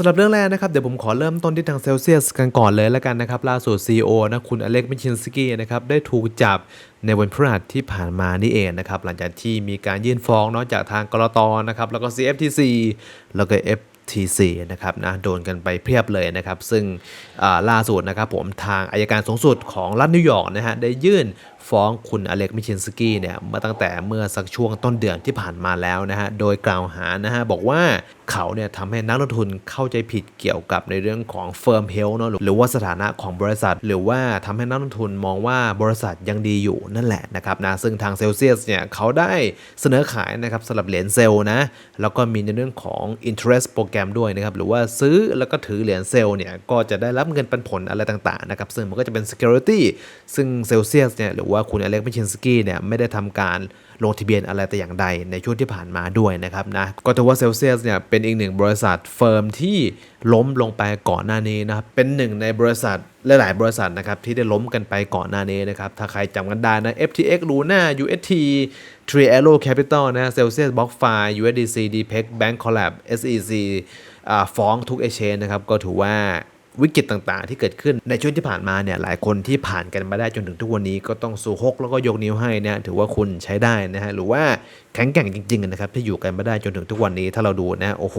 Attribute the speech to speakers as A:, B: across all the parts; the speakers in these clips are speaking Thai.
A: สำหรับเรื่องแรกนะครับเดี๋ยวผมขอเริ่มต้นที่ทางเซลเซียสกันก่อนเลยแล้วกันนะครับล่าสุด CEO นะคุณอเล็กมิชินสกี้นะครับได้ถูกจับในวันพฤหัสที่ผ่านมานี่เองนะครับหลังจากที่มีการยื่นฟ้องเนาะจากทางกรตนะครับแล้วก็ CFTC แล้วก็ FTC นะครับนะโดนกันไปเพียบเลยนะครับ ซึ่งล่าสุดนะครับผมทางอายการสูงสุดของรัฐนิวยอร์กนะฮะได้ยื่น ฟ้องคุณอเล็กมิชินสกี้เนี่ยมาตั้งแต่เมื่อสักช่วงต้นเดือนที่ผ่านมาแล้วนะฮะ โดยกล่าวหานะฮะ บอกว่าเขาเนี่ยทำให้นักลงทุนเข้าใจผิดเกี่ยวกับในเรื่องของเฟิร์มเฮลเนาะหรือว่าสถานะของบริษัท หรือว่าทำให้นักลงทุนมองว่าบริษัทยังดีอยู่นั่นแหละนะครับนะซึ่งทางเซลเซียสเนี่ยเขาได้เสนอขายนะครับสำหรับเหรียญเซลนะแล้วก็มีในเรื่องของ interest โปรแกรมด้วยนะครับหรือว่าซื้อแล้วก็ถือเหรียญเซลเนี่ยก็จะได้รับเงินปันผลอะไรต่างๆนะครับซึ่งมันก็จะเป็น security ซึ่งเซลเซียสเนี่ยหรือว่าว่าคุณอเล็กมิชินสกี้เนี่ยไม่ได้ทำการลงทะเบียนอะไรแต่อย่างใดในช่วงที่ผ่านมาด้วยนะครับนะก็ถือว่าเซลเซียสเนี่ยเป็นอีกหนึ่งบริษัทเฟิร์มที่ล้มลงไปก่อนหน้านี้นะครับเป็นหนึ่งในบริษัทหลายๆบริษัทนะครับที่ได้ล้มกันไปก่อนหน้านี้นะครับถ้าใครจำกันได้นะ FTX Luna UST Tree Arrow Capital นะ Celsius BlockFi USDC DPEX Bank Collab SEC ฟ้องทุก exchange นะครับก็ถือว่า วิกฤตต่างๆ ที่เกิดขึ้นในช่วงที่ผ่านมาเนี่ยหลายคนที่ผ่านกันมาได้จนถึงทุกวันนี้ก็ต้องสู้ฮกแล้วก็ยกนิ้วให้นะถือว่าคุณใช้ได้นะฮะหรือว่าแข็งแกร่งจริงๆนะครับที่อยู่กันมาได้จนถึงทุกวันนี้ถ้าเราดูนะโอ้โห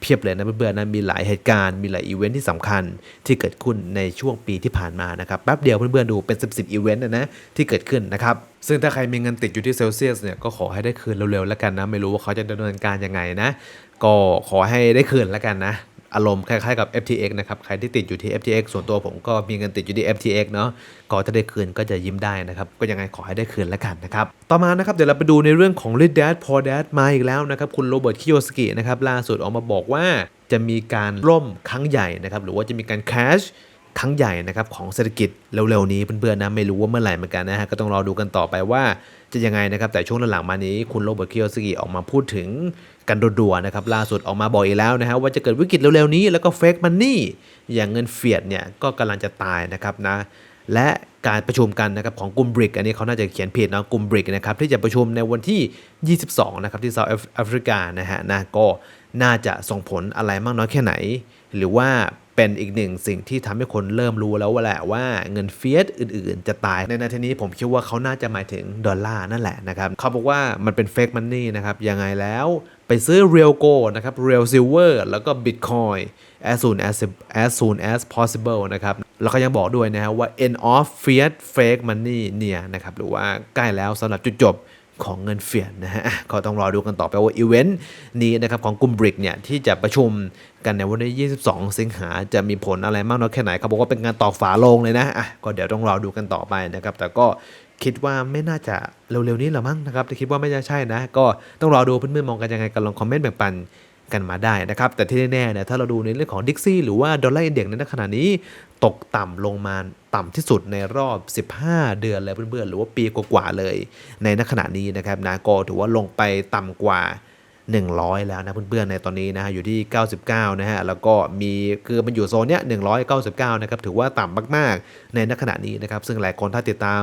A: เพียบเลยนะเพื่อนๆนะมีหลายเหตุการณ์มีหลายอีเวนท์ที่สำคัญที่เกิดขึ้นในช่วงปีที่ผ่านมานะครับแป๊บเดียวเพื่อนๆดูเป็น 10บสอีเวนต์นะนะที่เกิดขึ้นนะครับซึ่งถ้าใครมีเงินติดอยู่ที่เซลเซียสเนี่ยก็ขอให้ได้คืนเร็วๆแล้วกันนะไม่รู้ว่าเขาจะดำเนินการยังไงนะก็ขอให้ได้คืนแล้วกันนะ อารมณ์คล้ายๆกับ FTX นะครับ ใครที่ติดอยู่ที่ FTX ส่วนตัวผมก็มีเงินติดอยู่ที่ FTX เนาะก็ถ้าได้คืนก็จะยิ้มได้นะครับ ก็ยังไงขอให้ได้คืนแล้วกันนะครับ ต่อมานะครับ เดี๋ยวเราไปดูในเรื่องของ Rich Dad Poor Dad มาอีกแล้วนะครับ คุณโรเบิร์ตคิโยสกินะครับ ล่าสุดออกมาบอกว่าจะมีการล่มครั้งใหญ่นะครับ หรือว่าจะมีการ crash ครั้งใหญ่นะครับของเศรษฐกิจเร็วๆนี้เพื่อนๆนะไม่รู้ว่าเมื่อไหร่เหมือนกันนะฮะก็ต้องรอดูกันต่อไปว่าจะยังไงนะครับแต่ช่วงหลังๆมานี้คุณโรเบิร์ตเคิโยสกิออกมาพูดถึงกันดัวนๆนะครับล่าสุดออกมาบอกอีกแล้วนะฮะว่าจะเกิดวิกฤตเร็วๆนี้แล้วก็เฟกมันนี่อย่างเงินเฟียดเนี่ยก็กำลังจะตายนะครับนะและการประชุมกันนะครับของกลุ่มบริกอันนี้เขาน่าจะเขียนผิดนะกลุ่มบริกนะครับที่จะประชุมในวันที่ 22 นะครับที่เซาท์แอฟริกานะฮะนะก็น่าจะส่งผลอะไรมากน้อยแค่ไหน หรือว่า เป็นอีกหนึ่งสิ่งที่ทำให้คนเริ่มรู้แล้วว่าแหละว่าเงินเฟียสอื่นๆ จะตายในนาทีนี้ผมคิดว่าเขาน่าจะหมายถึงดอลลาร์นั่นแหละนะครับเขาบอกว่ามันเป็นเฟกมันนี่นะครับยังไงแล้วไปซื้อ Real Gold นะครับ Real Silver แล้วก็ Bitcoin as soon as as soon as possible นะครับแล้วก็ยังบอกด้วยนะฮะว่า end of fiat fake money เนี่ยนะครับหรือว่าใกล้แล้วสำหรับจุดจบ ของเงินเฟียดนะฮะก็ต้องรอดูกันต่อไปว่าอีเวนต์นี้นะครับของกลุ่มบริกเนี่ยที่จะประชุมกันในวันที่22 สิงหาจะมีผลอะไรมากน้อยแค่ไหนเขาบอกว่าเป็นการตอกฝาโลงเลยนะอะก็เดี๋ยวต้องรอดูกันต่อไปนะครับแต่ก็คิดว่าไม่น่าจะเร็วๆนี้หรอมั้งนะครับแต่คิดว่าไม่น่าใช่นะ ก็ต้องรอดูเพื่อนๆมองกันยังไงกันลองคอมเมนต์แบ่งปัน กันมาได้นะครับ แต่ที่แน่ๆเนี่ยถ้าเราดูในเรื่องของดิ x ซี่หรือว่าดอลลาร์อินเด็กซ์ในขณะนี้ ตกต่ำลงมาต่ำที่สุดในรอบ 15 เดือนเลยเพื่อนๆ หรือว่าปีกว่าๆเลย ในขณะนี้นะครับนะก็ถือว่าลงไปต่ำกว่า 100 แล้วนะเพื่อนๆในตอนนี้นะฮะอยู่ที่ 99 นะฮะแล้วก็มีคือมันอยู่โซนเนี้ย199 นะครับถือว่าต่ำมากๆ ในขณะนี้นะครับซึ่งหลายคนถ้าติดตาม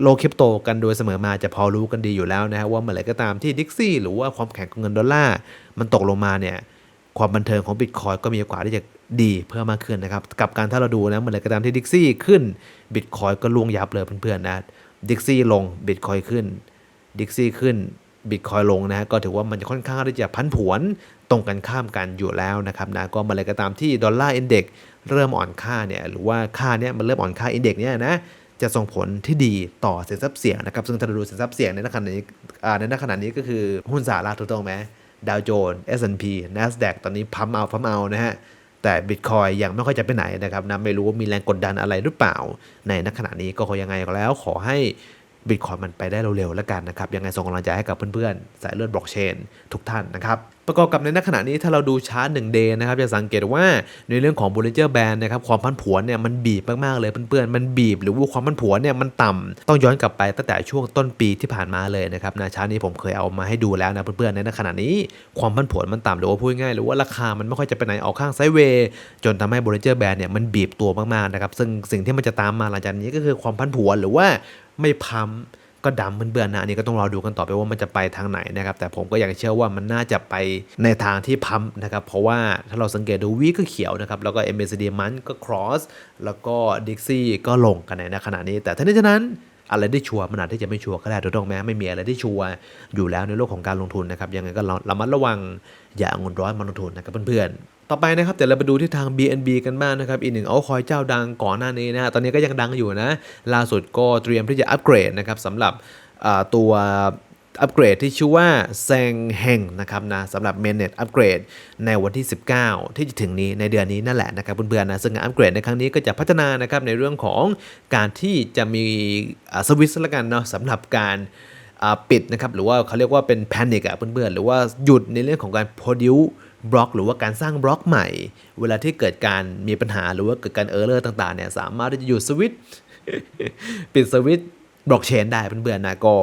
A: โลคริปโตกันโดยเสมอมาจะพอรู้กันดีอยู่แล้วนะฮะว่าเมื่อไหร่ก็ตามที่ดิ x ซี่หรือว่าความแข็งของเงินดอลลาร์มันตกลงมาเนี่ยความบันเทิงของบิตคอยก็มีโอกาสที่จะดีเพิ่มมากขึ้นนะครับกับการถ้าเราดูนะเมื่อไหร่ก็ตามที่ดิ x ซี่ขึ้นบิตคอยก็ล่วงยับเลยเพื่อนๆนะดิ x ซี่ลงบิตคอยขึ้นดิ x ซี่ขึ้นบิตคอยลงนะฮะก็ถือว่ามันจะค่อนข้างที่จะพันผวนตรงกันข้ามกันอยู่แล้วนะครับนะก็เมื่อไรก็ตามที่ดอลลาร์อินเด็กเริ่มอ่อนค่าเนี่ยหรือว่าค่าเนี้ยมันเริ่มอ่อนค่าอินเด็กเนี่ยนะ จะส่งผลที่ดีต่อสินทรัพย์เสี่ยงนะครับซึ่งถ้าเราดูสินทรัพย์เสี่ยงในขณะนี้ในขณะนี้ก็คือหุ้นสหรัฐถูกต้องไหมดาวโจนส์ S&P NASDAQ ตอนนี้พัมเอาพัมเอานะฮะแต่บิตคอยยังไม่ค่อยจะไปไหนนะครับนะไม่รู้ว่ามีแรงกดดันอะไรหรือเปล่า ในขณะนี้ก็ขอยังไงก็แล้วขอให้บิตคอยมันไปได้เร็วๆแล้วกันนะครับ ยังไงส่งกำลังใจให้กับเพื่อนๆ สายเลือดบล็อกเชนทุกท่านนะครับประกอบกับในขณะนี้ถ้าเราดูชาร์ต1 day นะครับจะสังเกตว่าในเรื่องของ Bollinger Band นะครับความพันผวนเนี่ยมันบีบมากๆเลยเพื่อนๆมันบีบ หรือว่าความพันผวนเนี่ยมันต่ำต้องย้อนกลับไปตั้งแต่ช่วงต้นปีที่ผ่านมาเลยนะครับนะชาร์ตนี้ผมเคยเอามาให้ดูแล้วนะเพื่อนๆในขณะนี้ความพันผวนมันต่ำหรือว่าพูดง่ายๆหรือว่าราคามันไม่ค่อยจะไปไหนออกข้างไซด์เวย์จนทำให้ Bollinger Band เนี่ยมันบีบตัวมากๆนะครับซึ่งสิ่งที่มันจะตามมาหลังจากนี้ก็คือความพันผวนหรือว่าไม่พัม ก็ดำเบื่อๆนะอันนี้ก็ต้องรอดูกันต่อไปว่ามันจะไปทางไหนนะครับ แต่ผมก็อยากเชื่อว่ามันน่าจะไปในทางที่พัมนะครับ เพราะว่าถ้าเราสังเกตดูวีก็เขียวนะครับ แล้วก็ MACD มันก็ cross แล้วก็ Dixie ก็ลงกันในขณะนี้ แต่ทั้งนี้ทั้งนั้นอะไรที่ชัวร์มันอาจที่จะไม่ชัวร์ก็ได้ถูกต้องไหมไม่มีอะไรที่ชัวร์อยู่แล้วในโลกของการลงทุนนะครับยังไงก็ระมัดระวังอย่าเอาเงินร้อยมาลงทุนนะครับเพื่อนๆ ต่อไปนะครับเดี๋ยวเราไปดูที่ทาง BNB กันบ้างนะครับอีกหนึ่งเอาคอยเจ้าดังก่อนหน้านี้นะตอนนี้ก็ยังดังอยู่นะล่าสุดก็เตรียมที่จะอัปเกรดนะครับสำหรับตัวอัปเกรดที่ชื่อว่าแซงเฮงนะครับนะสำหรับ Mainnet อัปเกรดในวันที่ 19 ที่จะถึงนี้ในเดือนนี้นั่นแหละนะครับเพื่อนๆนะซึ่งการอัปเกรดในครั้งนี้ก็จะพัฒนานะครับในเรื่องของการที่จะมีสวิตช์ละกันเนาะสำหรับการปิดนะครับหรือว่าเขาเรียกว่าเป็นแพนิคอะเพื่อนๆหรือว่าหยุดในเรื่องของการ produce บล็อกหรือว่าการสร้างบล็อกใหม่ เวลาที่เกิดการมีปัญหาหรือว่าเกิดการเออร์เลอร์ต่างๆเนี่ยสามารถที่จะหยุดสวิตช์ปิดสวิตช์บล็อกเชนได้เพื่อนๆนะก็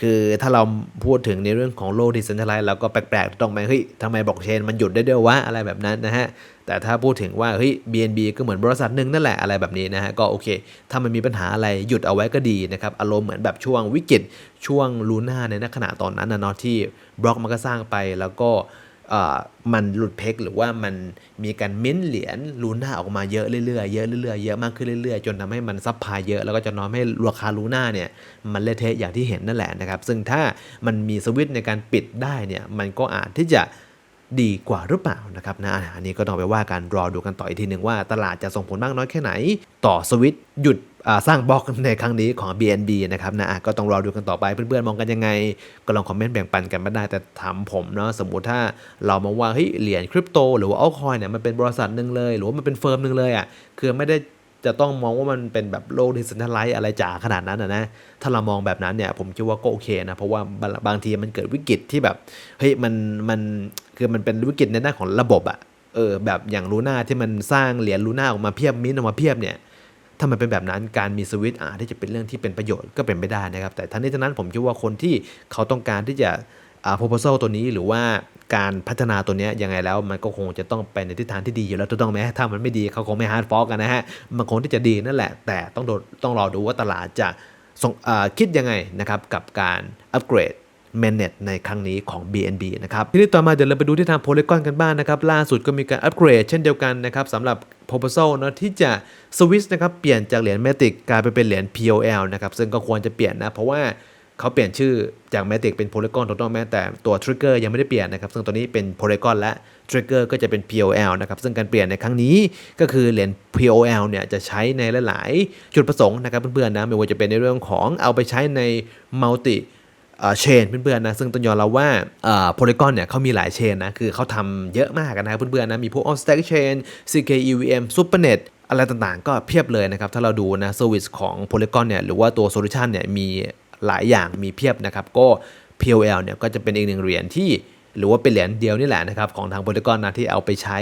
A: คือถ้าเราพูดถึงในเรื่องของโลกดิจิทัลไลซ์เราก็แปลกๆต้องไหมเฮ้ยทำไมบล็อกเชนมันหยุดได้ด้วยวะอะไรแบบนั้นนะฮะ แต่ถ้าพูดถึงว่าเฮ้ย BNB ก็เหมือนบริษัทหนึ่งนั่นแหละอะไรแบบนี้นะฮะ ก็โอเค ถ้ามันมีปัญหาอะไรหยุดเอาไว้ก็ดีนะครับ อารมณ์เหมือนแบบช่วงวิกฤตช่วงลูน่าในขณะตอนนั้นนะเนาะที่บล็อกมันก็สร้างไปแล้วก็ มันหลุดเพกหรือว่ามันมีการมิ้นท์เหรียญลูน่าออกมาเยอะเรื่อยๆเยอะเรื่อยๆเยอะมากขึ้นเรื่อยๆ จนทำให้มันซับพายเยอะแล้วก็จะน้อมให้ราคาลูน่าเนี่ยมันเละเทะอย่างที่เห็นนั่นแหละนะครับ ซึ่งถ้ามันมีสวิตในการปิดได้เนี่ยมันก็อาจที่จะ ดีกว่าหรือเปล่านะครับนะอันนี้ก็ต้องไปว่ากันรอดูกันต่ออีกทีหนึ่งว่าตลาดจะส่งผลมากน้อยแค่ไหน ต่อสวิตหยุดสร้างบล็อกในครั้งนี้ของ BNB นะครับนะอะก็ต้องรอดูกันต่อไปเพื่อนๆมองกันยังไง ก็ลองคอมเมนต์แบ่งปันกันมาได้แต่ถามผมเนาะสมมุติถ้าเรามองว่าเฮ้ยเหรียญคริปโตหรือว่าอัลคอยเนี่ยมันเป็นบริษัทหนึ่งเลย หรือว่ามันเป็นเฟิร์มหนึ่งเลยอะคือไม่ได้ จะต้องมองว่ามันเป็นแบบโลกดิจิทัลไลซ์อะไรจ๋าขนาดนั้นนะนะ ถ้าเรามองแบบนั้นเนี่ยผมคิดว่าก็โอเคนะ เพราะว่าบางบางทีมันเกิดวิกฤตที่แบบ เฮ้ยมันมันคือมันเป็นวิกฤตในด้านของระบบอะเออแบบอย่างลูน่าที่มันสร้างเหรียญลูน่าออกมาเพียบมิ้นท์ออกมาเพียบเนี่ยถ้ามันเป็นแบบนั้นการมีสวิตช์อาจที่จะเป็นเรื่องที่เป็นประโยชน์ก็เป็นไปได้นะครับ แต่ทั้งนี้ทั้งนั้นผมคิดว่าคนที่เขาต้องการที่จะ proposal ตัวนี้หรือว่าการพัฒนาตัวนี้ยังไงแล้วมันก็คงจะต้องไปในทิศทางที่ดีอยู่แล้วถูกต้องไหมถ้ามันไม่ดีเขาคงไม่ฮาร์ดฟอกกันนะฮะมันคงที่จะดีนั่นแหละ แต่ต้องดต้องรอดูว่าตลาดจะคิดยังไงนะครับกับการอัปเกรด m a n e t ในครั้งนี้ของ BNB นะครับทีนี้ต่อมาเดี๋ยวเราไปดูที่ทาง Polygon กันบ้างนะครับ ล่าสุดก็มีการอัปเกรดเช่นเดียวกันนะครับสำหรับ proposal เนอะที่จะสวิตช์นะครับเปลี่ยนจากเหรียญ Matic กลายไปเป็นเหรียญ POL นะครับซึ่งก็ควรจะเปลี่ยนนะเพราะว่า เขาเปลี่ยนชื่อจาก Matic เป็น Polygon ถูกต้องไหมแต่ตัว Trigger ยังไม่ได้เปลี่ยนนะครับ ซึ่งตัวนี้เป็น Polygon และ Trigger ก็จะเป็น POL นะครับ ซึ่งการเปลี่ยนในครั้งนี้ก็คือเหรียญ POL เนี่ยจะใช้ในหลาย ๆ จุดประสงค์นะครับเพื่อน ๆ นะ ไม่ว่าจะเป็นในเรื่องของเอาไปใช้ใน multi เชนเพื่อนๆนะซึ่งต้องยอมรับว่าโพลีกอนเนี่ยเขามีหลายเชนนะคือเขาทำเยอะมากนะเพื่อนๆนะมีพวก on stack chain CK EVM Supernet อะไรต่างๆ ก็เพียบเลยนะครับ ถ้าเราดูนะเซอร์วิสของ Polygon เนี่ยหรือว่าตัวโซลูชันเนี่ยมี หลายอย่างมีเพียบนะครับ ก็ POL เนี่ยก็จะเป็นอีกหนึ่งเหรียญที่หรือว่าเป็นเหรียญเดียวนี่แหละนะครับของทาง Polygon นะที่เอาไปใช้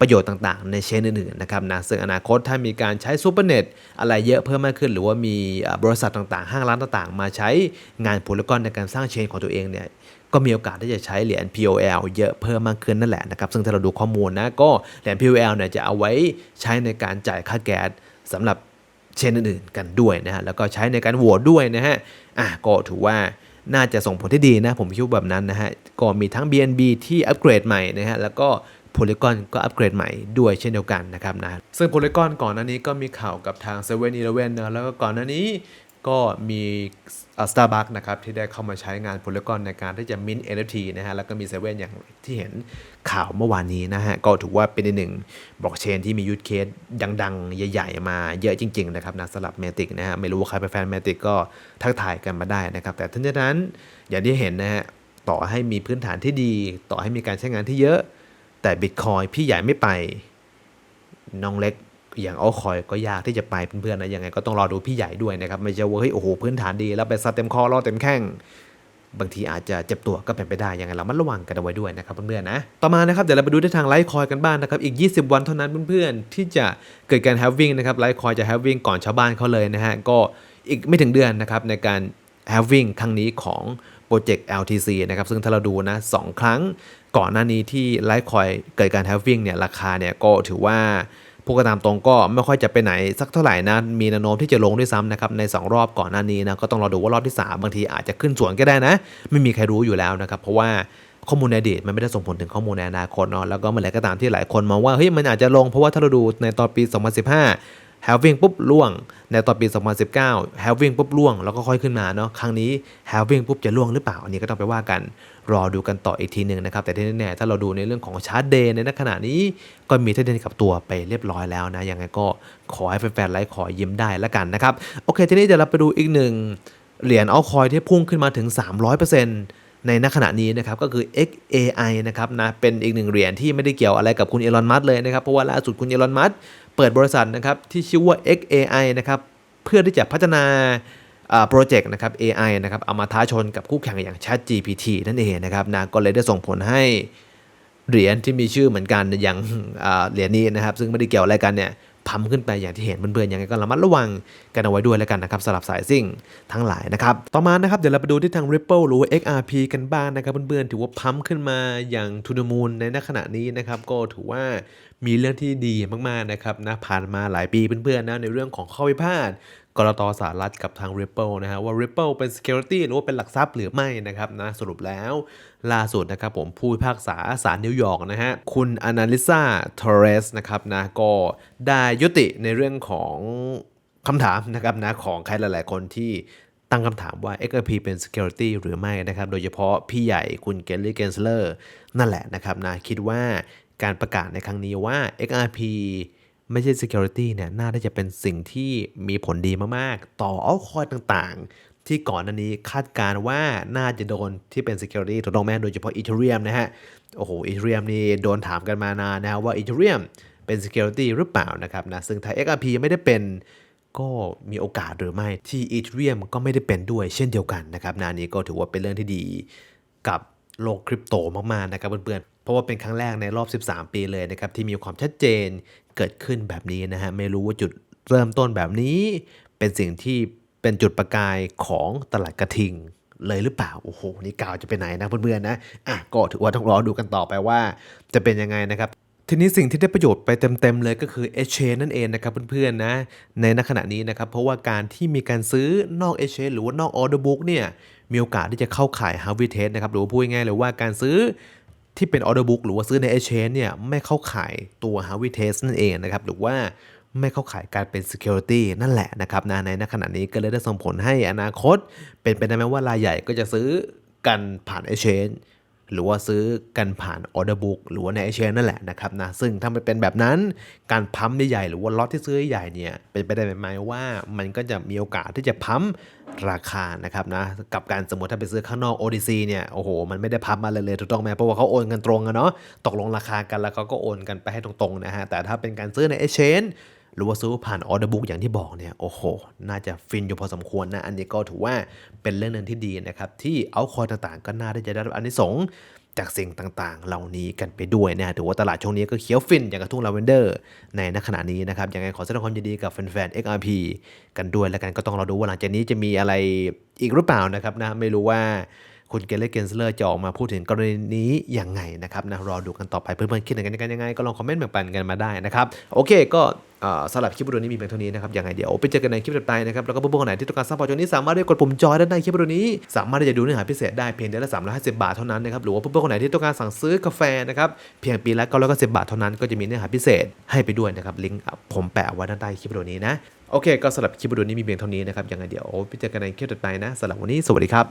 A: ประโยชน์ต่างๆ ในเชนอื่นๆนะครับนะซึ่งอนาคตถ้ามีการใช้ซูเปอร์เน็ตอะไรเยอะเพิ่มมากขึ้น หรือว่ามีบริษัทต่างๆ ห้างร้านต่างๆ มาใช้งานโพลีกอนในการสร้างเชนของตัวเองเนี่ยก็มีโอกาสที่จะใช้เหรียญ POL เยอะเพิ่มมากขึ้นนั่นแหละนะครับซึ่งถ้าเราดูข้อมูลนะก็เหรียญ POL เนี่ยจะเอาไว้ใช้ในการจ่ายค่าแก๊สสำหรับ เช่นอื่นๆกันด้วยนะฮะแล้วก็ใช้ในการโหวตด้วยนะฮะอะก็ถือว่าน่าจะส่งผลที่ดีนะ ผมคิดแบบนั้นนะฮะก็มีทั้ง BNB ที่อัปเกรดใหม่นะฮะแล้วก็ Polygon ก็อัปเกรดใหม่ด้วยเช่นเดียวกันนะครับนะซึ่ง Polygon ก่อนหน้านี้ก็มีข่าวกับทาง7 e เ e ่ e อีเลนะแล้วก็ก่อนหน้านี้ ก็มี Starbucks นะครับที่ได้เข้ามาใช้งาน Polygon ในการที่จะ mint NFT นะฮะแล้วก็มี7 e เ e ่ e อย่างที่เห็นข่าวเมื่อวานนี้นะฮะ ก็ถือว่าเป็นหนึ่งบล็อกเชนที่มียูทเคสดังๆ ใหญ่ๆ มาเยอะจริง ๆ นะครับนะสำหรับ Matic นะฮะ ไม่รู้ว่าใครเป็นแฟน Matic ก็ทักทายกันมาได้นะครับ แต่ทั้งนั้นอย่างที่เห็นนะฮะ ต่อให้มีพื้นฐานที่ดี ต่อให้มีการใช้งานที่เยอะ แต่บิตคอยพี่ใหญ่ไม่ไปน้องเล็ก อย่างเอาคอยก็ยากที่จะไปเพื่อนๆนะยังไงก็ต้องรอดูพี่ใหญ่ด้วยนะครับ ไม่ใช่ว่าเฮ้ยโอ้โหพื้นฐานดี แล้วไปซัดเต็มคอรอเต็มแข้งบางทีอาจจะเจ็บตัวก็เป็นไปได้ ยังไงเรามันระวังกันเอาไว้ด้วยนะครับเพื่อนๆนะ ต่อมานะครับเดี๋ยวเราไปดูที่ทางไลท์คอยกันบ้างนะครับ อีก 20 วันเท่านั้นเพื่อนๆ ที่จะเกิดการแฮฟวิ่งนะครับไลท์คอยจะแฮฟวิ่งก่อนชาวบ้านเขาเลยนะฮะ ก็อีกไม่ถึงเดือนนะครับในการแฮฟวิ่งครั้งนี้ของโปรเจกต์ LTC นะครับ ซึ่งถ้าเราดูนะสองครั้งก่อนหน้านี้ที่ไลท์คอยเกิดการแฮฟวิ่งเนี่ยราคาเนี่ยก็ถือว่า พูดกันตามตรงก็ไม่ค่อยจะไปไหนสักเท่าไหร่นะมีแนวโน้มที่จะลงด้วยซ้ำนะครับใน 2 รอบก่อนหน้านี้นะก็ต้องรอดูว่ารอบที่ 3 บางทีอาจจะขึ้นสวนก็ได้นะ ไม่มีใครรู้อยู่แล้วนะครับเพราะว่าข้อมูลในอดีตมันไม่ได้ส่งผลถึงข้อมูลในอนาคตเนาะแล้วก็เมื่อไหร่ก็ตามที่หลายคนมองว่าเฮ้ยมันอาจจะลงเพราะว่าถ้าเราดูในตอนปี 2015 halving ปุ๊บล่วง ในตอนปี 2019 halving ปุ๊บล่วงแล้วก็ค่อยขึ้นมาเนาะครั้งนี้ halving ปุ๊บจะล่วงหรือเปล่าอันนี้ก็ต้องไปว่ากัน รอดูกันต่ออีกทีหนึ่งนะครับ แต่ที่แน่ๆถ้าเราดูในเรื่องของชาร์ตเดย์ในขณะนี้ ก็มีเทนเดนกับตัวไปเรียบร้อยแล้วนะยังไงก็ขอให้แฟนๆไลค์ขอยิ้มได้ล้วกันนะครับ โอเค ทีนี้เดี๋ยวเราไปดูอีกหนึ่งเหรียญเอาคอยที่พุ่งขึ้นมาถึง 300%ในณขณะนี้นะครับก็คือ XAI นะครับนะเป็นอีกหนึ่งเหรียญที่ไม่ได้เกี่ยวอะไรกับคุณเอลอนมัสเลยนะครับเพราะว่าล่าสุดคุณเอลอนมัสเปิดบริษัทนะครับที่ชื่อว่า XAI นะครับเพื่อที่จะพัฒนา โปรเจกต์นะครับ AI นะครับเอามาท้าชนกับคู่แข่งอย่าง ChatGPT นั่นเองนะครับนะก็เลยได้ส่งผลให้เหรียญที่มีชื่อเหมือนกันอย่างเหรียญนี้นะครับ ซึ่งไม่ได้เกี่ยวอะไรกันเนี่ยพัมขึ้นไปอย่างที่เห็นเพื่อนๆยังไงก็ระมัดระวังกันเอาไว้ด้วยแล้วกันนะครับสำหรับสายซิ่งทั้งหลายนะครับ ต่อมานะครับเดี๋ยวเราไปดูที่ทาง Ripple หรือว่า XRP กันบ้างนะครับเพื่อนๆถือว่าพัมขึ้นมาอย่างทุนมูลในณขณะนี้นะครับก็ถือว่ามีเรื่องที่ดีมากๆนะครับนะผ่านมาหลายปีเพื่อนๆนะในเรื่องของข้อพิพาท กรตสหรัฐกับทาง Ripple นะฮะว่า Ripple เป็น security หรือว่าเป็นหลักทรัพย์หรือไม่นะครับนะสรุปแล้วล่าสุดนะครับผมผู้พิพากษาศาลนิวยอร์กนะฮะคุณอนาลิซาทอร์เรสนะครับนะก็ได้ยุติในเรื่องของคำถามนะครับนะของใครหลาย ๆ คนที่ตั้งคำถามว่า XRP เป็น security หรือไม่นะครับ โดยเฉพาะพี่ใหญ่คุณเกลลี่เกนสเลอร์นั่นแหละนะครับนะคิดว่าการประกาศในครั้งนี้ว่า XRP ไม่ใช่ security เนี่ยน่าจะเป็นสิ่งที่มีผลดีมากๆ ต่อเอาคอยต่างๆ ที่ก่อนหน้านี้คาดการณ์ว่าน่าจะโดนที่เป็น security ถูกต้องไหมโดยเฉพาะ Ethereum นะฮะ โอ้โห Ethereum นี่โดนถามกันมานานนะว่า Ethereum เป็น security หรือเปล่านะครับนะซึ่งถ้า XRP ไม่ได้เป็นก็มีโอกาสหรือไม่ที่ Ethereum ก็ไม่ได้เป็นด้วยเช่นเดียวกันนะครับนานี้ก็ถือว่าเป็นเรื่องที่ดีกับโลกคริปโตมากๆนะครับเพื่อนๆ เพราะว่าเป็นครั้งแรกในรอบ 13 ปีเลยนะครับที่มีความชัดเจน เกิดขึ้นแบบนี้นะฮะไม่รู้ว่าจุดเริ่มต้นแบบนี้ เป็นสิ่งที่เป็นจุดประกายของตลาดกระทิงเลยหรือเปล่า โอ้โห นี่กาวจะไปไหนนะเพื่อนๆนะ อะ ก็ถือว่าต้องรอดูกันต่อไปว่า จะเป็นยังไงนะครับ ทีนี้สิ่งที่ได้ประโยชน์ไปเต็มๆเลยก็คือ e x c h a n นั่นเองนะครับเพื่อนๆนะ ในณขณะนี้นะครับ เพราะว่าการที่มีการซื้อนอก e x c h a n หรือว่านอก Order Book เนี่ย มีโอกาสที่จะเข้าขาย Harvey Test นะครับ หรือพูดง่ายๆเลยว่าการซื้อ ที่เป็นออเดอร์บุ๊กหรือว่าซื้อในเอเชนเนี่ยไม่เข้าขายตัวฮาวิเทสนั่นเองนะครับหรือว่าไม่เข้าขายการเป็น Security นั่นแหละนะครับนะในขณะนี้ก็เลยได้ส่งผลให้อนาคต เป็นไปได้ไหมว่ารายใหญ่ก็จะซื้อกันผ่าน Exchange หรือว่าซื้อกันผ่านออเดอร์บุ๊กหรือว่าในเอเชนนั่นแหละนะครับนะซึ่งถ้ามันเป็นแบบนั้นการพัมใหญ่ๆหรือว่าล็อตที่ซื้อใหญ่เนี่ยเป็นไปได้ไหมว่ามันก็จะมีโอกาสที่จะพัมราคานะครับนะกับการสมมติถ้าไปซื้อข้างนอก ODC เนี่ยโอ้โหมันไม่ได้พัมมาเลยเลยถูกต้องไหมเพราะว่าเขาโอนกันตรงอะเนาะตกลงราคากันแล้วเขาก็โอนกันไปให้ตรงๆนะฮะแต่ถ้าเป็นการซื้อในเอเชน หรือว่าซื้อผ่านออเดอร์บุ๊กอย่างที่บอกเนี่ยโอ้โห น่าจะฟินอยู่พอสมควรนะ อันนี้ก็ถือว่าเป็นเรื่องหนึ่งที่ดีนะครับ ที่เอาคอยต่างๆ ก็น่าที่จะได้รับอันนี้สงจากสิ่งต่างๆ เหล่านี้กันไปด้วยนะถือว่าตลาดช่วงนี้ก็เขียวฟินอย่างกระทุ่งลาเวนเดอร์ ในณขณะนี้นะครับยังไงขอแสดงความยินดีกับแฟนๆ XRP กันด้วยแล้วกันก็ต้องรอดูว่าหลังจากนี้จะมีอะไรอีกหรือเปล่านะครับนะไม่รู้ว่า คุณเกลเลเกนสเลอร์จะออกมาพูดถึงกรณีนี้ยังไงนะครับนะรอดูกันต่อไปเพื่อนๆคิดกันยังไงก็ลองคอมเมนต์แบ่งปันกันมาได้นะครับโอเคก็สำหรับคลิปวิดีโอนี้มีเพียงเท่านี้นะครับยังไงเดี๋ยวไปเจอกันในคลิปต่อไปนะครับแล้วก็เพื่อนๆคนไหนที่ต้องการซัพพอร์ตช่วงนี้สามารถเรียกกดปุ่มจอยด้านใต้คลิปวิดีโอนี้ สามารถที่จะดูเนื้อหาพิเศษได้เพียงเดือนละ350 บาทเท่านั้นนะครับหรือว่าเพื่อนๆคนไหนที่ต้องการสั่งซื้อกาแฟนะครับเพียงปีละ990บาทเท่านั้นก็จะมีเนื้อหาพิเศษให้ไปด้วยนะครับลิงก์ผมแปะไว้ด้านใต้คลิปวิดีโอนี้นะโอเคก็สำหรับคลิปวิดีโอนี้มีเพียงเท่านี้นะครับยังไงเดี๋ยวไปเจอกันในคลิปต่อไปนะสำหรับวันนี้สวัสดีครับ